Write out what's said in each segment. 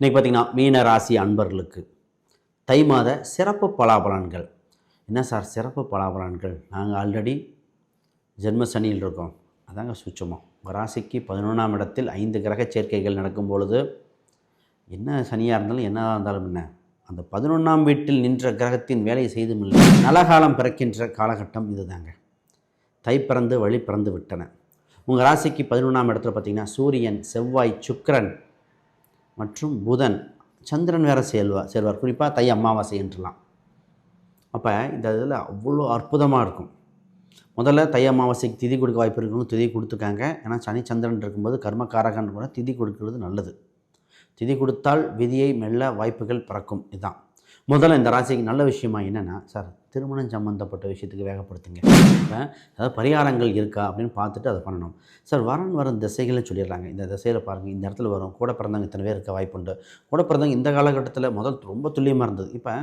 இன்றைக்கி பார்த்திங்கன்னா மீன ராசி அன்பர்களுக்கு. தை மாத சிறப்பு பலாபலன்கள். என்ன சார் சிறப்பு பலாபலன்கள்? நாங்கள் ஆல்ரெடி ஜென்ம சனியில் இருக்கோம். அதாங்க சுச்சமம் உங்கள் ராசிக்கு பதினொன்றாம் இடத்தில் ஐந்து கிரக சேர்க்கைகள் நடக்கும் பொழுது என்ன சனியாக இருந்தாலும் என்னதாக இருந்தாலும் என்ன அந்த பதினொன்றாம் வீட்டில் நின்ற கிரகத்தின் வேலையை செய்து இல்லை. நலகாலம் பிறக்கின்ற காலகட்டம் இதுதாங்க. தை பிறந்து வழி பிறந்து விட்டன. உங்கள் ராசிக்கு பதினொன்றாம் இடத்துல பார்த்தீங்கன்னா சூரியன் செவ்வாய் சுக்கிரன் மற்றும் புதன் சந்திரன் வேற சேர்வா சேர்வார் குறிப்பாக தை அமாவாசை என்றலாம். அப்போ இந்த இதில் அவ்வளோ அற்புதமாக இருக்கும். முதல்ல தை அமாவாசைக்கு திதி கொடுக்க வாய்ப்பு இருக்கணும் திதி கொடுத்துருக்காங்க. ஏன்னா சனி சந்திரன் இருக்கும்போது கர்மக்காரகன் கூட திதி கொடுக்கிறது நல்லது. திதி கொடுத்தால் விதியை மெல்ல வாய்ப்புகள் பிறக்கும். இதுதான். முதல்ல இந்த ராசிக்கு நல்ல விஷயமா என்னென்னா சார் திருமணம் சம்மந்தப்பட்ட விஷயத்துக்கு வேகப்படுத்துங்க. இப்போ அதாவது பரிகாரங்கள் இருக்கா? அப்படின்னு பார்த்துட்டு அதை பண்ணணும். சார் வரன் வரும் திசைகளை சொல்லிடுறாங்க. இந்த திசையில் பாருங்கள் இந்த இடத்துல வரும். கூட பிறந்தவங்க இத்தனை பேர் இருக்க வாய்ப்புண்டு கூட பிறந்தவங்க இந்த காலகட்டத்தில் முதல் ரொம்ப துல்லியமாக இருந்தது. இப்போ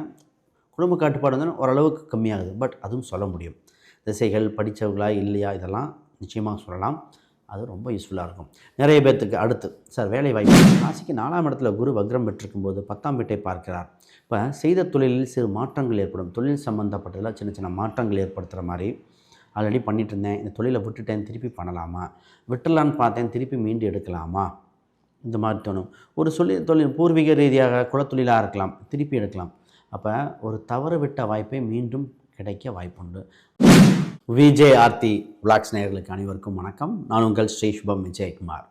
குடும்ப கட்டுப்பாடு வந்து ஓரளவுக்கு கம்மியாகுது. பட் அதுவும் சொல்ல முடியும். திசைகள் படித்தவங்களா இல்லையா? இதெல்லாம் நிச்சயமாக சொல்லலாம். அது ரொம்ப யூஸ்ஃபுல்லாக இருக்கும். நிறைய பேர்த்துக்கு அடுத்து சார் வேலை வாய்ப்பு. ராசிக்கு நாலாம் இடத்துல குரு வக்ரம் பெற்றிருக்கும் போது பத்தாம் வீட்டை பார்க்கிறார். இப்போ செய்த தொழிலில் சிறு மாற்றங்கள் ஏற்படும். தொழில் சம்மந்தப்பட்டதில் சின்ன சின்ன மாற்றங்கள் ஏற்படுத்துகிற மாதிரி ஆல்ரெடி பண்ணிட்டு இருந்தேன். இந்த தொழிலை விட்டுட்டேன் திருப்பி பண்ணலாமா? விட்டுலான்னு பார்த்தேன் திருப்பி மீண்டு எடுக்கலாமா? இந்த மாதிரி தோணும். ஒரு சொல்லி தொழில் பூர்வீக ரீதியாக குலத்தொழிலாக இருக்கலாம் திருப்பி எடுக்கலாம். அப்போ ஒரு தவறு விட்ட வாய்ப்பை மீண்டும் கிடைக்க வாய்ப்புண்டு. விஜய் ஆர்த்தி விளாக்ஸ் நேயர்களுக்கு அனைவருக்கும் வணக்கம். நான் உங்கள் ஸ்ரீ சுபம் விஜயகுமார்.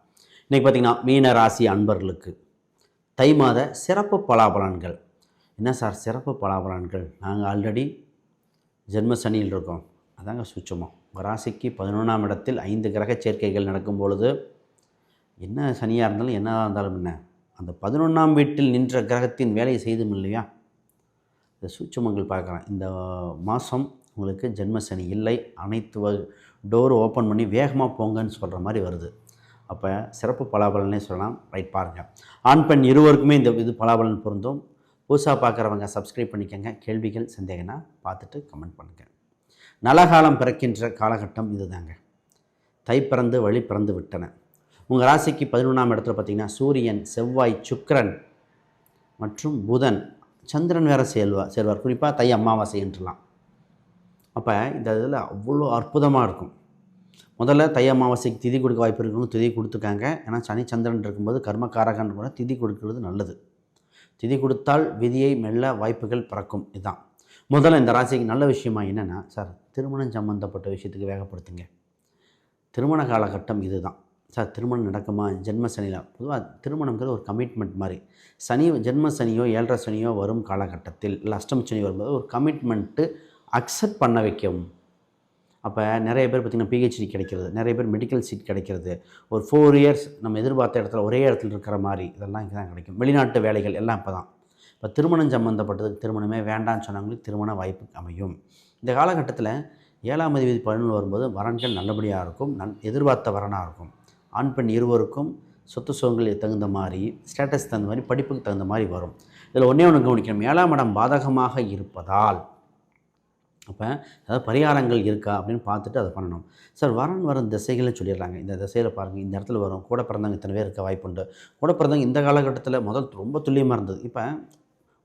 இன்றைக்கி பார்த்திங்கன்னா மீன ராசி அன்பர்களுக்கு தை மாத சிறப்பு பலாபலன்கள். என்ன சார் சிறப்பு பலாபலன்கள்? நாங்கள் ஆல்ரெடி ஜென்ம சனியில் இருக்கோம். அதாங்க சுச்சமம். உங்கள் ராசிக்கு பதினொன்றாம் இடத்தில் ஐந்து கிரக சேர்க்கைகள் நடக்கும் பொழுது என்ன சனியாக இருந்தாலும் என்னதாக இருந்தாலும் என்ன அந்த பதினொன்றாம் வீட்டில் நின்ற கிரகத்தின் வேலையை செய்தும் இல்லையா? இந்த சூட்சமங்கள் பார்க்குறேன் இந்த மாதம் உங்களுக்கு ஜென்மசனி இல்லை அனைத்து வ டோர் ஓப்பன் பண்ணி வேகமாக போங்கன்னு சொல்கிற மாதிரி வருது. அப்போ சிறப்பு பலாபலனே சொல்லலாம். ரைட் பாருங்கள் ஆண் பெண் இருவருக்குமே இந்த இது பலாபலன் பொருந்தும். புதுசாக பார்க்குறவங்க சப்ஸ்கிரைப் பண்ணிக்கோங்க. கேள்விகள் சந்தேகம்னா பார்த்துட்டு கமெண்ட் பண்ணுங்கள் நலகாலம் பிறக்கின்ற காலகட்டம் இதுதாங்க. தை பிறந்து வழி பிறந்து விட்டன. உங்கள் ராசிக்கு பதினொன்றாம் இடத்துல பார்த்திங்கன்னா சூரியன் செவ்வாய் சுக்கரன் மற்றும் புதன். சந்திரன் வேற சேர்வா சேர்வார் குறிப்பாக தை அமாவாசை என்றலாம். அப்போ இந்த இதில் அவ்வளோ அற்புதமாக இருக்கும். முதல்ல தை அமாவாசைக்கு திதி கொடுக்க வாய்ப்பு இருக்கணும் திதி கொடுத்துருக்காங்க. ஏன்னா சனி சந்திரன் இருக்கும்போது கர்மக்காரகன் கூட திதி கொடுக்கிறது நல்லது. திதி கொடுத்தால் விதியை மெல்ல வாய்ப்புகள் பிறக்கும். இதுதான் முதல்ல இந்த ராசிக்கு நல்ல விஷயமா என்னென்னா சார் திருமணம் சம்மந்தப்பட்ட விஷயத்துக்கு வேகப்படுத்துங்க. திருமண காலகட்டம் இதுதான். சார் திருமணம் நடக்குமா? ஜென்ம சனியில். பொதுவாக திருமணங்கிறது ஒரு கமிட்மெண்ட் மாதிரி. சனி ஜென்ம சனியோ ஏழரை சனியோ வரும் காலகட்டத்தில். இல்லை அஷ்டம சனி வரும்போது ஒரு கமிட்மெண்ட்டு அக்செப்ட் பண்ண வைக்கும். அப்போ நிறைய பேர் பார்த்திங்கன்னா பிஹெச்டி கிடைக்கிறது நிறைய பேர் மெடிக்கல் சீட் கிடைக்கிறது. ஒரு ஃபோர் இயர்ஸ் நம்ம எதிர்பார்த்த இடத்துல ஒரே இடத்துல இருக்கிற மாதிரி இதெல்லாம் இங்கே தான் கிடைக்கும். வெளிநாட்டு வேலைகள் எல்லாம் இப்போ தான் இப்போ திருமணம் சம்மந்தப்பட்டதுக்கு திருமணமே வேண்டாம்னு சொன்னவங்களுக்கு திருமண வாய்ப்பு அமையும். இந்த காலகட்டத்தில் ஏழாம் அதிபதி பதினொன்று வரும்போது வரன்கள் நல்லபடியாக இருக்கும் நன் எதிர்பார்த்த வரனாக இருக்கும். ஆண் பெண் இருவருக்கும் சொத்து சுகங்கள் தகுந்த மாதிரி ஸ்டேட்டஸ் தகுந்த மாதிரி படிப்புக்கு தகுந்த மாதிரி வரும். இதில் ஒன்றே ஒன்று கவனிக்கணும். ஏழாம் இடம் பாதகமாக இருப்பதால் அப்போ அதாவது பரிகாரங்கள் இருக்கா அப்படின்னு பார்த்துட்டு அதை பண்ணணும். சார் வரன் வரும் திசைகளை சொல்லிடுறாங்க. இந்த திசையில் பாருங்கள் இந்த இடத்துல வரும். கூட பிறந்தவங்க இத்தனை பேர் இருக்க வாய்ப்புண்டு கூட பிறந்தவங்க இந்த காலகட்டத்தில் முதல் ரொம்ப துல்லியமாக இருந்தது. இப்போ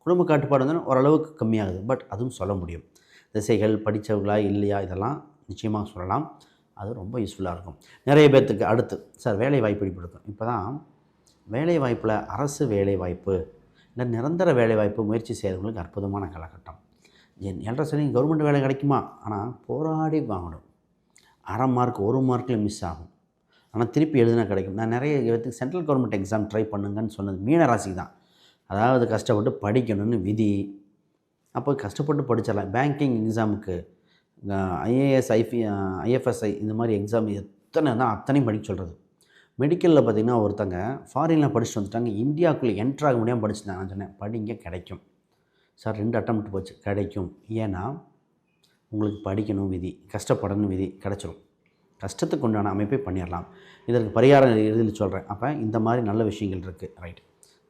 குடும்ப கட்டுப்பாடு வந்து ஓரளவுக்கு கம்மியாகுது. பட் அதுவும் சொல்ல முடியும். திசைகள் படித்தவங்களா இல்லையா இதெல்லாம் நிச்சயமாக சொல்லலாம். அது ரொம்ப யூஸ்ஃபுல்லாக இருக்கும். நிறைய பேர்த்துக்கு அடுத்து சார் வேலை வாய்ப்பு ஏற்படுத்தும் இப்போ தான் வேலை வாய்ப்பில் அரசு வேலை வாய்ப்பு இல்லை நிரந்தர வேலை வாய்ப்பு முயற்சி செய்கிறவங்களுக்கு அற்புதமான காலகட்டம். என் ஏழரை சனி கவர்மெண்ட் வேலை கிடைக்குமா? ஆனால் போராடி வாங்கணும். அரை மார்க் ஒரு மார்க்கில் மிஸ் ஆகும். ஆனால் திருப்பி எழுதினா கிடைக்கும். நான் நிறைய இடத்துக்கு சென்ட்ரல் கவர்மெண்ட் எக்ஸாம் ட்ரை பண்ணுங்கன்னு சொன்னது மீன ராசி தான். அதாவது கஷ்டப்பட்டு படிக்கணும்னு விதி. அப்போ கஷ்டப்பட்டு படிச்சிடலாம். பேங்கிங் எக்ஸாமுக்கு ஐஏஎஸ் ஐபி ஐஎஃப்எஸ்ஐ இந்த மாதிரி எக்ஸாம் எத்தனை தான் அத்தனையும் படிக்க சொல்கிறது மெடிக்கலில் பார்த்திங்கன்னா ஒருத்தங்க ஃபாரினில் படிச்சுட்டு வந்துட்டாங்க. இந்தியாவுக்குள்ளே என்ட்ராக முடியாமல் படிச்சுட்டாங்க நான் சொன்னேன். படிங்க கிடைக்கும். சார் ரெண்டு அட்டம் போச்சு. கிடைக்கும். ஏன்னா உங்களுக்கு படிக்கணும் விதி கஷ்டப்படணும் விதி கிடச்சிரும். கஷ்டத்துக்கு உண்டான அமைப்பை பண்ணிடலாம் இதற்கு பரிகாரம் இறுதியில் சொல்கிறேன் அப்போ இந்த மாதிரி நல்ல விஷயங்கள் இருக்குது ரைட்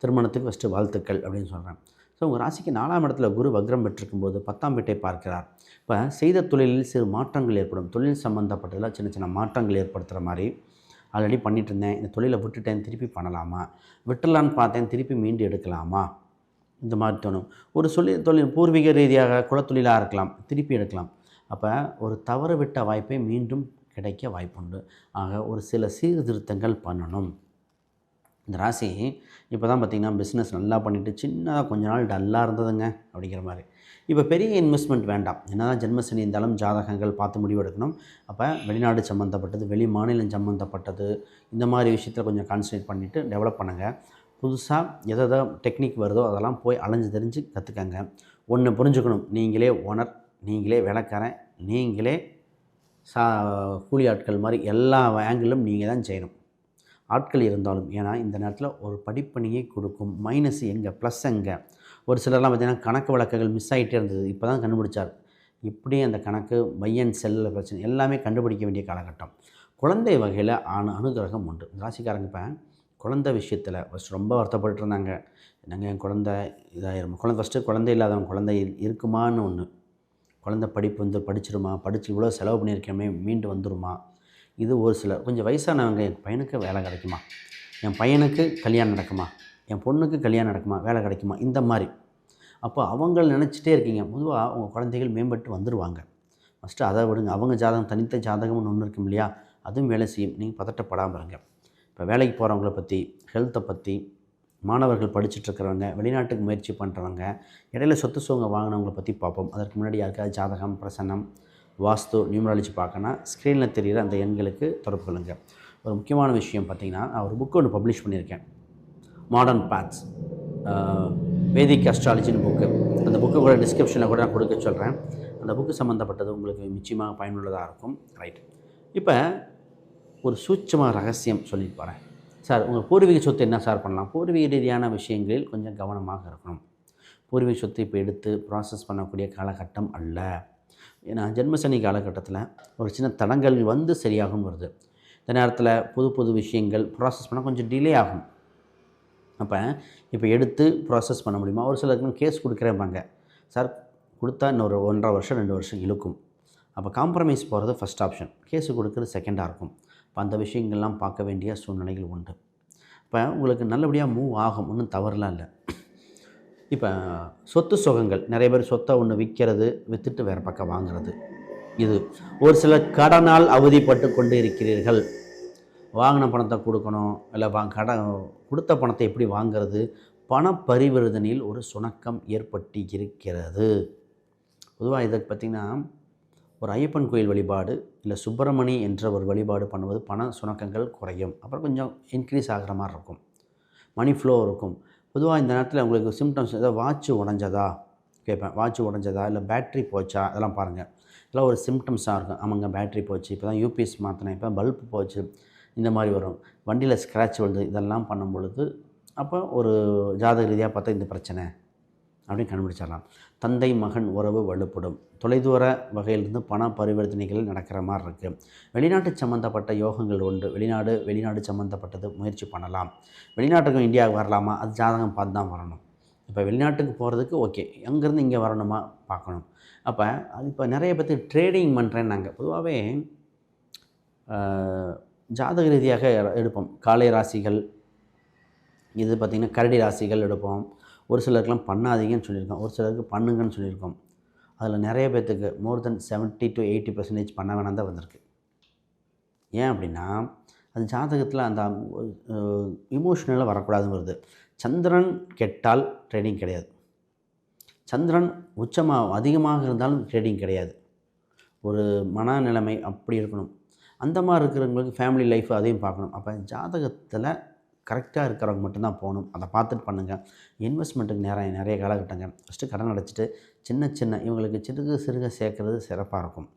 திருமணத்துக்கு ஃபஸ்ட்டு வாழ்த்துக்கள் அப்படின்னு சொல்கிறேன் ஸோ உங்கள் ராசிக்கு நாலாம் இடத்துல குரு வக்ரம் பெற்றிருக்கும் போது பத்தாம் வீட்டை பார்க்கிறார். இப்போ செய்த தொழிலில் சிறு மாற்றங்கள் ஏற்படும். தொழில் சம்மந்தப்பட்டதில் சின்ன சின்ன மாற்றங்கள் ஏற்படுத்துகிற மாதிரி ஆல்ரெடி பண்ணிட்டு இருந்தேன். இந்த தொழிலை விட்டுட்டேன். திருப்பி பண்ணலாமா? விட்டுலான்னு பார்த்தேன். திருப்பி மீண்டு எடுக்கலாமா? இந்த மாதிரி தோணும். ஒரு சொல்லி தொழில் பூர்வீக ரீதியாக குலத்தொழிலாக இருக்கலாம் திருப்பி எடுக்கலாம். அப்போ ஒரு தவறு விட்ட வாய்ப்பை மீண்டும் கிடைக்க வாய்ப்புண்டு. ஆக ஒரு சில சீர்திருத்தங்கள் பண்ணணும். இந்த ராசி இப்போ தான் பார்த்திங்கன்னா பிஸ்னஸ் நல்லா பண்ணிவிட்டு சின்னதாக கொஞ்ச நாள் டல்லாக இருந்ததுங்க அப்படிங்கிற மாதிரி. இப்போ பெரிய இன்வெஸ்ட்மெண்ட் வேண்டாம். என்ன தான் ஜென்மசனி இருந்தாலும் ஜாதகங்கள் பார்த்து முடிவு எடுக்கணும். அப்போ வெளிநாடு சம்மந்தப்பட்டது வெளி மாநிலம் சம்மந்தப்பட்டது இந்த மாதிரி விஷயத்தில் கொஞ்சம் கான்சன்ட்ரேட் பண்ணிவிட்டு டெவலப் பண்ணுங்கள் புதுசாக எதை எதோ டெக்னிக் வருதோ அதெல்லாம் போய் அலைஞ்சு தெரிஞ்சு கற்றுக்கங்க ஒன்று புரிஞ்சுக்கணும். நீங்களே ஓனர் நீங்களே வேலைக்காரன் நீங்களே சா கூலி ஆட்கள் மாதிரி எல்லா ஆங்கிளும் நீங்கள் தான் செய்யணும். ஆட்கள் இருந்தாலும் ஏன்னா இந்த நேரத்தில் ஒரு படிப்பணியை கொடுக்கும். மைனஸ் எங்கே ப்ளஸ் எங்கே? ஒரு சிலர்லாம் பார்த்திங்கன்னா கணக்கு வழக்குகள் மிஸ் ஆகிட்டே இருந்தது. இப்போ தான் கண்டுபிடிச்சார். இப்படி அந்த கணக்கு மையன் செல்லில் பிரச்சனை எல்லாமே கண்டுபிடிக்க வேண்டிய காலகட்டம். குழந்தை வகையில் அணு அனுகிரகம் உண்டு. ராசிக்காரங்க இப்போ குழந்தை விஷயத்தில் ஃபஸ்ட் ரொம்ப வருத்தப்பட்டு இருந்தாங்க என்னங்க என் குழந்தை இதாகிரும் குழந்தை ஃபஸ்ட்டு குழந்தை இல்லாதவங்க குழந்தை இருக்குமான்னு ஒன்று குழந்தை படிப்பு வந்து படிச்சிருமா? படித்து இவ்வளோ செலவு பண்ணியிருக்கேமே மீண்டு வந்துருமா? இது ஒரு சிலர் கொஞ்சம் வயசானவங்க என் பையனுக்கு வேலை கிடைக்குமா? என் பையனுக்கு கல்யாணம் நடக்குமா? என் பொண்ணுக்கு கல்யாணம் நடக்குமா? வேலை கிடைக்குமா? இந்த மாதிரி. அப்போ அவங்க நினச்சிட்டே இருக்கீங்க. பொதுவாக அவங்க குழந்தைகள் மேம்பட்டு வந்துடுவாங்க ஃபஸ்ட்டு அதை விடுங்க. அவங்க ஜாதகம் தனித்த ஜாதகம்னு ஒன்று இருக்கும் இல்லையா? அதுவும் வேலை செய்யும். நீங்கள் பதட்டப்படாமல் இருங்க. இப்போ வேலைக்கு போகிறவங்கள பற்றி ஹெல்த்தை பற்றி மாணவர்கள் படிச்சுட்ருக்கிறவங்க வெளிநாட்டுக்கு முயற்சி பண்ணுறவங்க இடையில சொத்து சுவங்க வாங்கினவங்களை பற்றி பார்ப்போம். அதற்கு முன்னாடி யாருக்காவது ஜாதகம் பிரசன்னம் வாஸ்து நியூமராலஜி பார்க்கனா ஸ்க்ரீனில் தெரிகிற அந்த எண்களுக்கு தொடர்பு கொள்ளுங்க. ஒரு முக்கியமான விஷயம் பார்த்திங்கன்னா நான் ஒரு புக்கு ஒன்று பப்ளிஷ் பண்ணியிருக்கேன். மாடர்ன் பேத்ஸ் வேதிக் அஸ்ட்ராலஜின்னு புக்கு அந்த புக்கு கூட டிஸ்கிரிப்ஷனில் கூட நான் கொடுக்க சொல்கிறேன். அந்த புக்கு சம்மந்தப்பட்டது உங்களுக்கு நிச்சயமாக பயனுள்ளதாக இருக்கும். ரைட் இப்போ ஒரு சூட்சமாக ரகசியம் சொல்லிட்டு போகிறேன் சார் உங்கள் பூர்வீக சொத்து என்ன சார் பண்ணலாம்? பூர்வீக ரீதியான விஷயங்களில் கொஞ்சம் கவனமாக இருக்கணும். பூர்வீக சொத்தை இப்போ எடுத்து ப்ராசஸ் பண்ணக்கூடிய காலகட்டம் அல்ல. ஏன்னா ஜென்மசனி காலகட்டத்தில் ஒரு சின்ன தடங்கள் வந்து சரியாகும் வருது இந்த நேரத்தில் புது புது விஷயங்கள் ப்ராசஸ் பண்ண கொஞ்சம் டிலே ஆகும். அப்போ இப்போ எடுத்து ப்ராசஸ் பண்ண முடியுமா? ஒரு சிலருக்கு கேஸ் கொடுக்குறேன்பாங்க சார் கொடுத்தா இன்னொரு ஒன்றரை வருஷம் ரெண்டு வருஷம் இழுக்கும். அப்போ காம்ப்ரமைஸ் போகிறது ஃபஸ்ட் ஆப்ஷன் கேஸு கொடுக்குறது செகண்டாக இருக்கும். இப்போ அந்த விஷயங்கள்லாம் பார்க்க வேண்டிய சூழ்நிலைகள் உண்டு. இப்போ உங்களுக்கு நல்லபடியாக மூவ் ஆகும் ஒன்றும் தவறுலாம் இல்லை. இப்போ சொத்து சுகங்கள் நிறைய பேர் சொத்தை ஒன்று விற்கிறது விற்றுட்டு வேறு பக்கம் வாங்குறது. இது ஒரு சில கடனால் அவதிப்பட்டு கொண்டு இருக்கிறீர்கள். வாங்கின பணத்தை கொடுக்கணும் இல்லை வா கடன் கொடுத்த பணத்தை எப்படி வாங்குறது? பண பரிவர்த்தனையில் ஒரு சுணக்கம் ஏற்பட்டு இருக்கிறது பொதுவாக இதை பார்த்திங்கன்னா ஒரு ஐயப்பன் கோயில் வழிபாடு இல்லை சுப்பிரமணி என்ற ஒரு வழிபாடு பண்ணுவது பண சுணக்கங்கள் குறையும். அப்புறம் கொஞ்சம் இன்க்ரீஸ் ஆகிற மாதிரி இருக்கும். மணி ஃப்ளோ இருக்கும். பொதுவாக இந்த நேரத்தில் உங்களுக்கு சிம்டம்ஸ் ஏதோ வாட்ச் உடஞ்சதா? கேட்பேன். வாட்ச் உடஞ்சதா? இல்லை பேட்ரி போச்சா? அதெல்லாம் பாருங்கள் இதெல்லாம் ஒரு சிம்டம்ஸாக இருக்கும். ஆமாங்க பேட்ரி போச்சு. இப்போ தான் யூபிஎஸ் மாற்றினேன் இப்போ பல்ப் போச்சு. இந்த மாதிரி வரும். வண்டியில் ஸ்க்ராட்ச் வருது இதெல்லாம் பண்ணும் பொழுது அப்போ ஒரு ஜாதக ரீதியாக பார்த்தா இந்த பிரச்சனை அப்படின்னு கண்டுபிடிச்சிடலாம். தந்தை மகன் உறவு வலுப்படும். தொலைதூர வகையிலிருந்து பண பரிவர்த்தனைகள் நடக்கிற மாதிரி இருக்குது வெளிநாட்டு சம்மந்தப்பட்ட யோகங்கள் உண்டு. வெளிநாடு வெளிநாடு சம்மந்தப்பட்டது முயற்சி பண்ணலாம். வெளிநாட்டுக்கும் இந்தியாவுக்கு வரலாமா? அது ஜாதகம் பார்த்து தான் வரணும். இப்போ வெளிநாட்டுக்கு போகிறதுக்கு ஓகே. அங்கேருந்து இங்கே வரணுமா? பார்க்கணும். அப்போ அது இப்போ நிறைய பேர்த்து ட்ரேடிங் பண்ணுறேன் நாங்கள் பொதுவாகவே ஜாதக ரீதியாக எடுப்போம். காலை ராசிகள் இது பார்த்திங்கன்னா கரடி ராசிகள் எடுப்போம். ஒரு சிலருக்குலாம் பண்ணாதீங்கன்னு சொல்லியிருக்கோம். ஒரு சிலருக்கு பண்ணுங்கன்னு சொல்லியிருக்கோம். அதில் நிறைய பேர்த்துக்கு more than 70 to eighty percentage பண்ண வேணாம் தான் வந்திருக்கு. ஏன் அப்படின்னா அந்த ஜாதகத்தில் அந்த இமோஷனலாக வரக்கூடாதுங்கிறது. சந்திரன் கெட்டால் ட்ரேடிங் கிடையாது. சந்திரன் உச்சமாக அதிகமாக இருந்தாலும் ட்ரேடிங் கிடையாது. ஒரு மனநிலைமை அப்படி இருக்கணும். அந்த மாதிரி இருக்கிறவங்களுக்கு ஃபேமிலி லைஃப் அதையும் பார்க்கணும். அப்போ ஜாதகத்தில் கரெக்டாக இருக்கிறவங்க மட்டும்தான் போகணும். அதை பார்த்துட்டு பண்ணுங்கள் இன்வெஸ்ட்மெண்ட்டுக்கு நிறைய நிறைய காலகட்டங்கள் ஃபஸ்ட்டு கடன் அடைச்சிட்டு சின்ன சின்ன இவங்களுக்கு சிறுக சிறுக சேர்க்குறது சிறப்பாக இருக்கும்.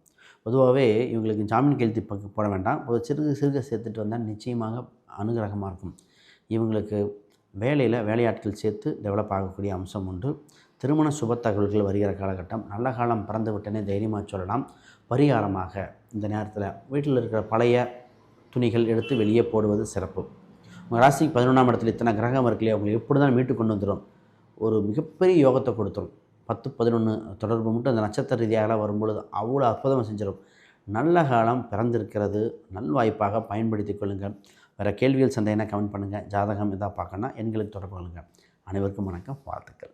பொதுவாகவே இவங்களுக்கு ஜாமீன் கெழுத்தி பக்க போட வேண்டாம். ஒரு சிறுக சிறுக சேர்த்துட்டு வந்தால் நிச்சயமாக அனுகிரகமாக இருக்கும். இவங்களுக்கு வேலையில் வேலையாட்கள் சேர்த்து டெவலப் ஆகக்கூடிய அம்சம் உண்டு. திருமண சுப தகவல்கள் வருகிற காலகட்டம். நல்ல காலம் பிறந்து விட்டனே தைரியமாக சொல்லலாம். பரிகாரமாக இந்த நேரத்தில் வீட்டில் இருக்கிற பழைய துணிகள் எடுத்து வெளியே போடுவது சிறப்பு. உங்கள் ராசிக்கு பதினொன்றாம் இடத்துல இத்தனை கிரகம் இருக்கு இல்லையா? உங்களுக்கு எப்படி தான் மீட்டு கொண்டு வந்துடும்? ஒரு மிகப்பெரிய யோகத்தை கொடுத்துரும். பத்து பதினொன்று தொடர்பு மட்டும் அந்த நட்சத்திர ரீதியாக வரும்பொழுது அவ்வளோ அற்புதமாக செஞ்சிடும். நல்ல காலம் பிறந்திருக்கிறது. நல்வாய்ப்பாக பயன்படுத்தி கொள்ளுங்கள். வேறு கேள்விகள் சந்தேகம்னா கமெண்ட் பண்ணுங்கள் ஜாதகம் எதாவது பார்க்கணுன்னா எண்களுக்கு தொடர்பு கொள்ளுங்கள் அனைவருக்கும் வணக்கம். வாழ்த்துக்கள்.